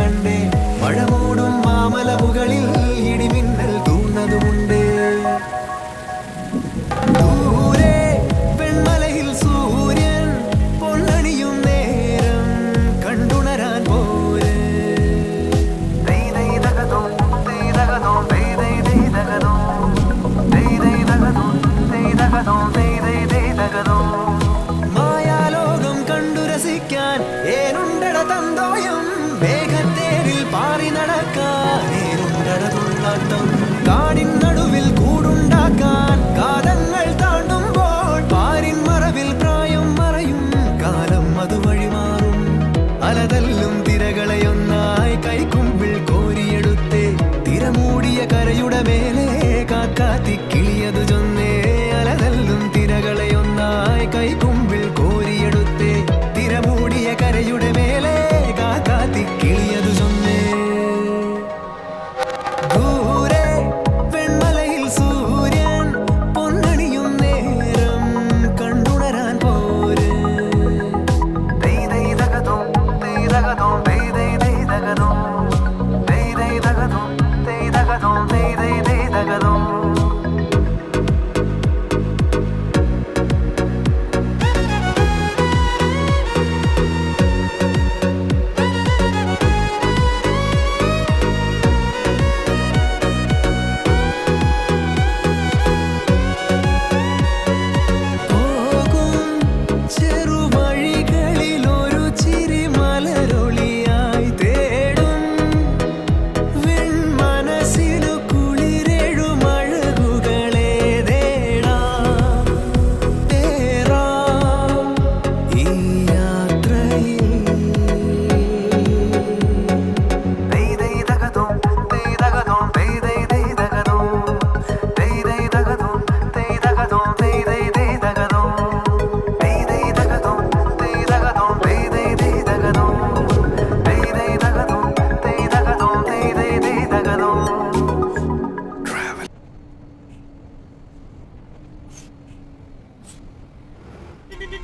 കണ്ടേ. മഴ മൂടും മാമല മുകളിൽ ഇടിമിന്നൽ തൂന്നതുമുണ്ട് മേലെ കാക്കാത്തി കിളിയതു ചൊന്നേ